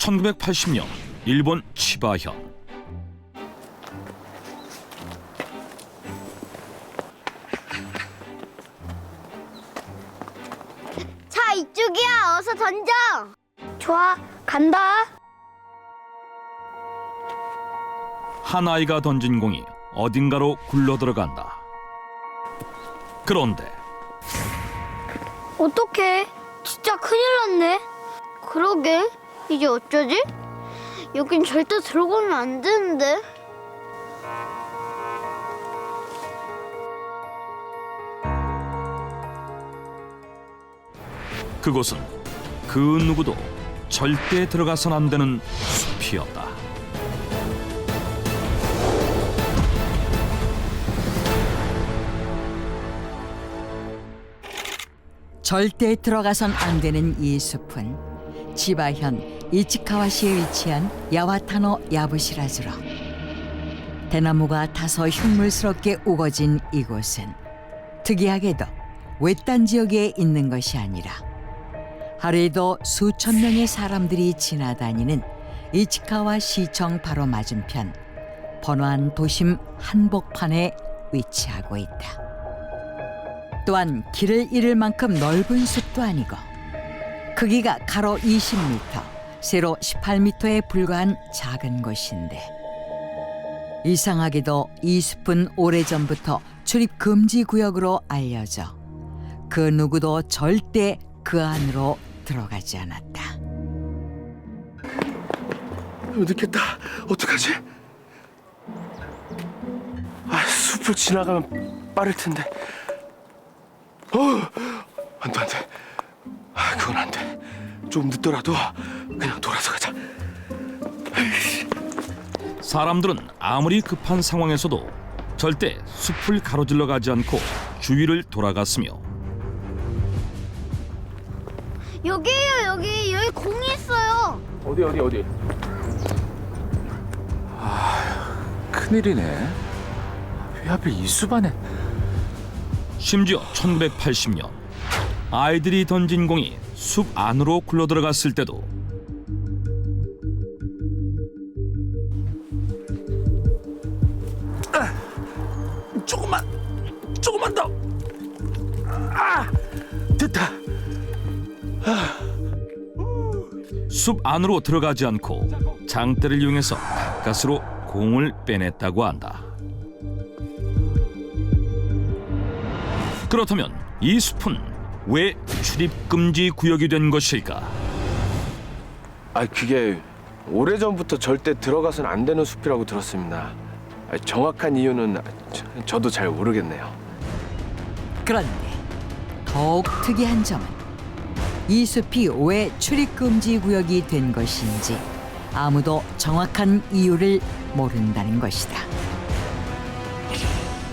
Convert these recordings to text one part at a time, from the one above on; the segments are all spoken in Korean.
1980년 일본 치바현 자, 이쪽이야. 어서 던져. 좋아, 간다. 한 아이가 던진 공이 어딘가로 굴러 들어간다. 그런데 어떡해. 진짜 큰일 났네. 그러게. 이제 어쩌지? 여긴 절대 들어가면 안 되는데. 그곳은 그 누구도 절대 들어가선 안 되는 숲이었다. 절대 들어가선 안 되는 이 숲은 지바현 이치카와시에 위치한 야와타노 야부시라즈로 대나무가 다소 흉물스럽게 우거진 이곳은 특이하게도 외딴 지역에 있는 것이 아니라 하루에도 수천 명의 사람들이 지나다니는 이치카와 시청 바로 맞은편 번화한 도심 한복판에 위치하고 있다. 또한 길을 잃을 만큼 넓은 숲도 아니고 크기가 가로 20m, 세로 18m에 불과한 작은 곳인데 이상하게도 이 숲은 오래전부터 출입 금지 구역으로 알려져 그 누구도 절대 그 안으로 들어가지 않았다. 늦겠다. 어떡하지? 아, 숲을 지나가면 빠를 텐데. 어, 안 돼, 안 돼. 아, 그건 안 돼. 좀 늦더라도 그냥 돌아서 가자. 사람들은 아무리 급한 상황에서도 절대 숲을 가로질러 가지 않고 주위를 돌아갔으며 여기에요, 여기. 여기 공이 있어요. 어디 어디 어디? 아 큰일이네. 왜 하필 이 숲안에? 심지어 1980년 아이들이 던진 공이 숲 안으로 굴러 들어갔을 때도 숲 안으로 들어가지 않고 장대를 이용해서 가까스로 공을 빼냈다고 한다. 그렇다면 이 숲은 왜 출입 금지 구역이 된 것일까? 아, 그게 오래 전부터 절대 들어가선 안 되는 숲이라고 들었습니다. 아, 정확한 이유는 저, 저도 잘 모르겠네요. 그런데 더욱 특이한 점은 이 숲이 왜 출입금지 구역이 된 것인지 아무도 정확한 이유를 모른다는 것이다.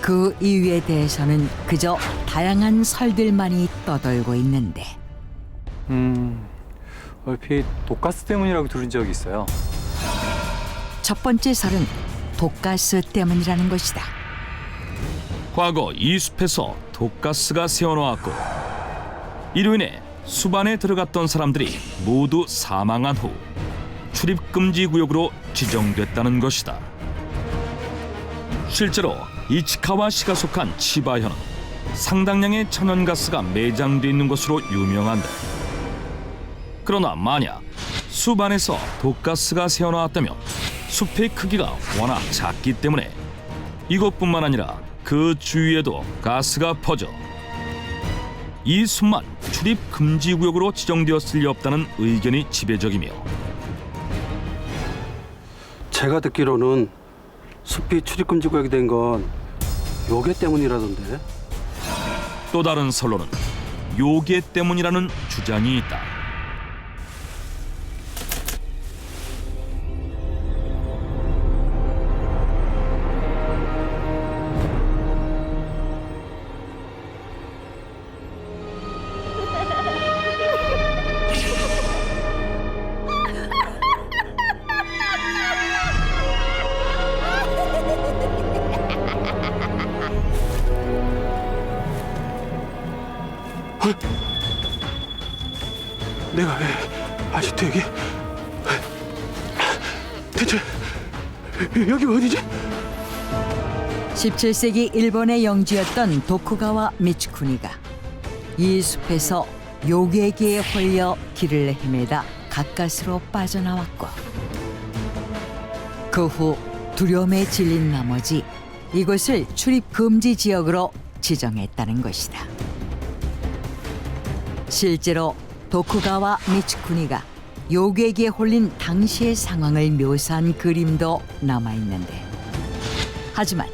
그 이유에 대해서는 그저 다양한 설들만이 떠돌고 있는데 음 얼핏 독가스 때문이라고 들은 적이 있어요. 첫 번째 설은 독가스 때문이라는 것이다. 과거 이 숲에서 독가스가 새어나왔고 이로 인해 숲 안에 들어갔던 사람들이 모두 사망한 후 출입 금지 구역으로 지정됐다는 것이다. 실제로 이치카와 시가 속한 치바현은 상당량의 천연가스가 매장돼 있는 것으로 유명한데 그러나 만약 숲 안에서 독가스가 새어나왔다면 숲의 크기가 워낙 작기 때문에 이곳뿐만 아니라 그 주위에도 가스가 퍼져 이 숲만 출입 금지 구역으로 지정되었을 리 없다는 의견이 지배적이며 제가 듣기로는 숲이 출입금지 구역이 된 건 요괴 때문이라던데. 또 다른 설로는 요괴 때문이라는 주장이 있다. 내가 왜 아직도 여기? 대체 여기 어디지? 17세기 일본의 영주였던 도쿠가와 미츠쿠니가 이 숲에서 요괴기에 홀려 길을 헤매다 가까스로 빠져나왔고 그 후 두려움에 질린 나머지 이곳을 출입 금지 지역으로 지정했다는 것이다. 실제로 도쿠가와 미츠쿠니가 요괴기에 홀린 당시의 상황을 묘사한 그림도 남아 있는데 하지만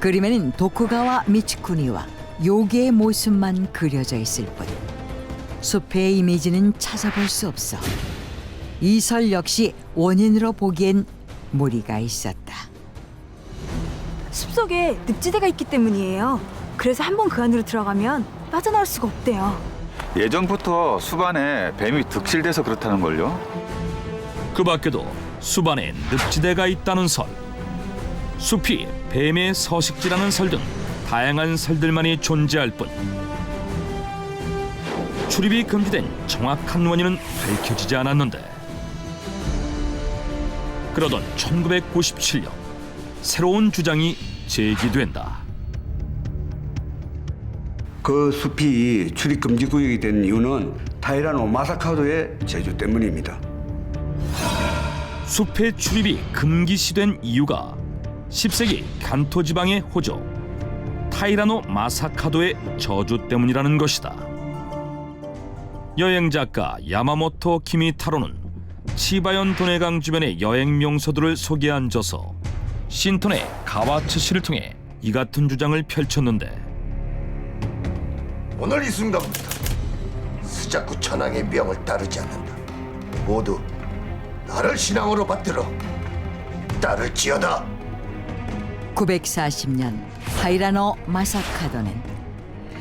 그림에는 도쿠가와 미츠쿠니와 요괴의 모습만 그려져 있을 뿐 숲의 이미지는 찾아볼 수 없어 이설 역시 원인으로 보기엔 무리가 있었다. 숲속에 늪지대가 있기 때문이에요. 그래서 한 번 그 안으로 들어가면 빠져나올 수가 없대요. 예전부터 숲안에 뱀이 득실돼서 그렇다는 걸요. 그 밖에도 숲안에 늪지대가 있다는 설, 숲이 뱀의 서식지라는 설 등 다양한 설들만이 존재할 뿐 출입이 금지된 정확한 원인은 밝혀지지 않았는데 그러던 1997년 새로운 주장이 제기된다. 그 숲이 출입 금지 구역이 된 이유는 타이라노 마사카도의 제주 때문입니다. 숲의 출입이 금기시된 이유가 10세기 간토 지방의 호조 타이라노 마사카도의 저주 때문이라는 것이다. 여행 작가 야마모토 키미타로는 치바현 도내강 주변의 여행 명소들을 소개한 저서 신톤의 가와츠시를 통해 이 같은 주장을 펼쳤는데 오늘 이 순간부터 스자쿠 천왕의 명을 따르지 않는다. 모두 나를 신앙으로 받들어 따를지어다. 940년 타이라노 마사카도는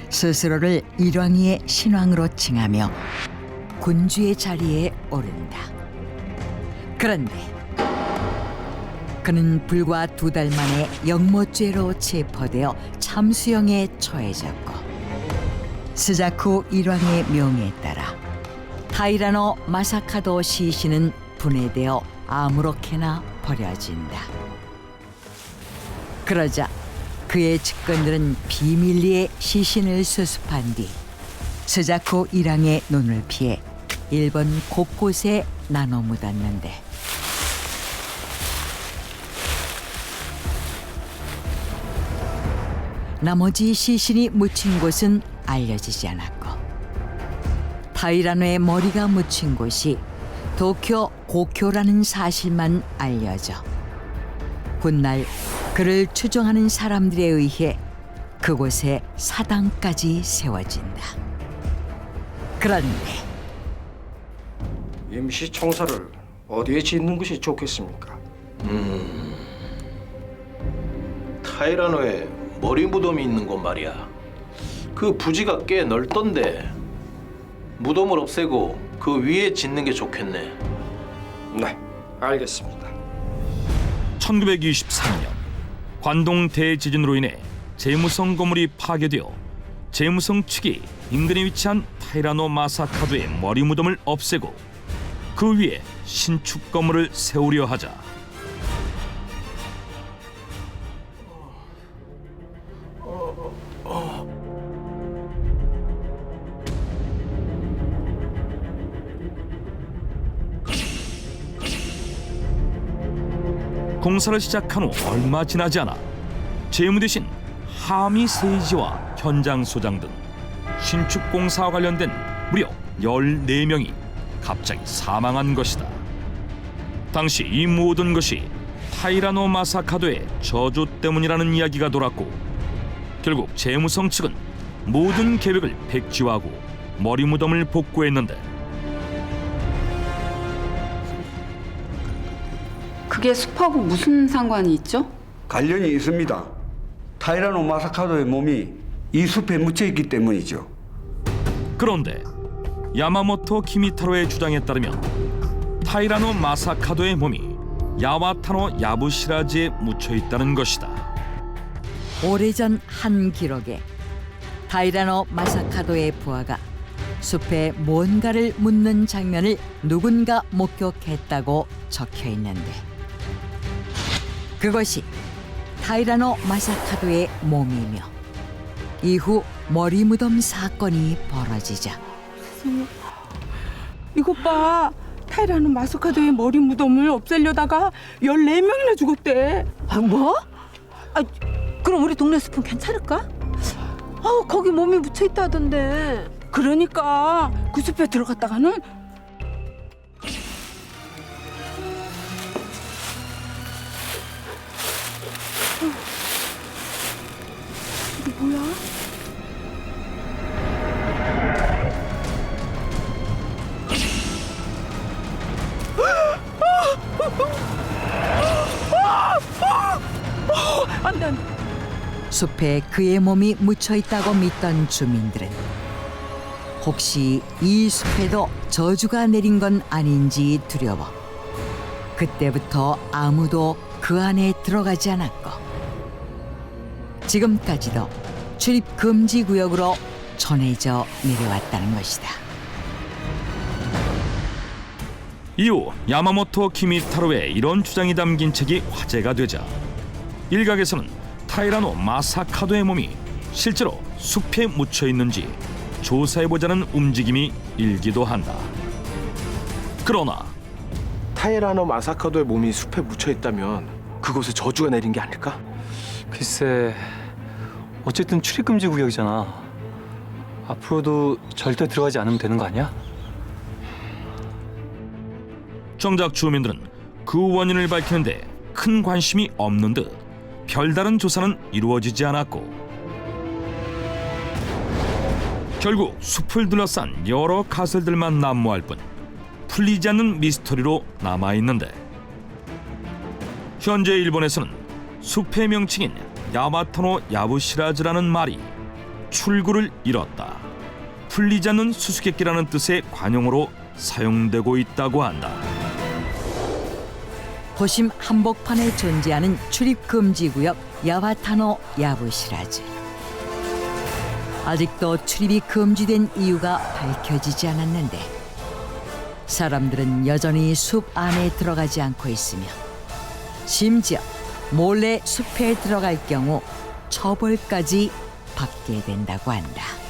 스스로를 일왕이의 신왕으로 칭하며 군주의 자리에 오른다. 그런데 그는 불과 두 달 만에 영모죄로 체포되어 참수형에 처해졌고 스자쿠 일왕의 명에 따라 타이라노 마사카도 시신은 분해되어 아무렇게나 버려진다. 그러자 그의 측근들은 비밀리에 시신을 수습한 뒤 스자쿠 일왕의 눈을 피해 일본 곳곳에 나눠 묻었는데 나머지 시신이 묻힌 곳은 알려지지 않았고 타이라노의 머리가 묻힌 곳이 도쿄 고쿄라는 사실만 알려져 훗날 그를 추종하는 사람들에 의해 그곳에 사당까지 세워진다. 그런데 임시 청사를 어디에 짓는 것이 좋겠습니까? 타이라노에 머리 무덤이 있는 곳 말이야. 그 부지가 꽤 넓던데 무덤을 없애고 그 위에 짓는 게 좋겠네. 네, 알겠습니다. 1923년 관동 대지진으로 인해 재무성 건물이 파괴되어 재무성 측이 인근에 위치한 타이라노 마사카도의 머리 무덤을 없애고 그 위에 신축 건물을 세우려 하자 공사를 시작한 후 얼마 지나지 않아 재무 대신 하미 세이지와 현장 소장 등 신축 공사와 관련된 무려 14명이 갑자기 사망한 것이다. 당시 이 모든 것이 타이라노 마사카도의 저주 때문이라는 이야기가 돌았고 결국 재무성 측은 모든 계획을 백지화하고 머리 무덤을 복구했는데 그게 숲하고 무슨 상관이 있죠? 관련이 있습니다. 타이라노 마사카도의 몸이 이 숲에 묻혀 있기 때문이죠. 그런데 야마모토 키미타로의 주장에 따르면 타이라노 마사카도의 몸이 야와타노 야부시라지에 묻혀 있다는 것이다. 오래전 한 기록에 타이라노 마사카도의 부하가 숲에 뭔가를 묻는 장면을 누군가 목격했다고 적혀 있는데 그것이 타이라노 마사카도의 몸이며 이후 머리 무덤 사건이 벌어지자 이것 봐. 타이라노 마스카드의 머리 무덤을 없애려다가 14명이나 죽었대. 아, 뭐? 아, 그럼 우리 동네 숲은 괜찮을까? 아, 거기 몸이 묻혀 있다던데. 그러니까 그 숲에 들어갔다가는 숲에 그의 몸이 묻혀 있다고 믿던 주민들은 혹시 이 숲에도 저주가 내린 건 아닌지 두려워 그때부터 아무도 그 안에 들어가지 않았고 지금까지도 출입 금지 구역으로 전해져 내려왔다는 것이다. 이후 야마모토 키미타로의 이런 주장이 담긴 책이 화제가 되자 일각에서는 타이라노 마사카도의 몸이 실제로 숲에 묻혀 있는지 조사해보자는 움직임이 일기도 한다. 그러나 타이라노 마사카도의 몸이 숲에 묻혀 있다면 그곳에 저주가 내린 게 아닐까? 글쎄, 어쨌든 출입금지 구역이잖아. 앞으로도 절대 들어가지 않으면 되는 거 아니야? 정작 주민들은 그 원인을 밝히는데 큰 관심이 없는 듯 별다른 조사는 이루어지지 않았고 결국 숲을 둘러싼 여러 가설들만 난무할 뿐 풀리지 않는 미스터리로 남아 있는데 현재 일본에서는 숲의 명칭인 야마토노 야부시라즈라는 말이 출구를 잃었다. 풀리지 않는 수수께끼라는 뜻의 관용어로 사용되고 있다고 한다. 도심 한복판에 존재하는 출입 금지 구역 야바타노 야부시라즈. 아직도 출입이 금지된 이유가 밝혀지지 않았는데 사람들은 여전히 숲 안에 들어가지 않고 있으며 심지어 몰래 숲에 들어갈 경우 처벌까지 받게 된다고 한다.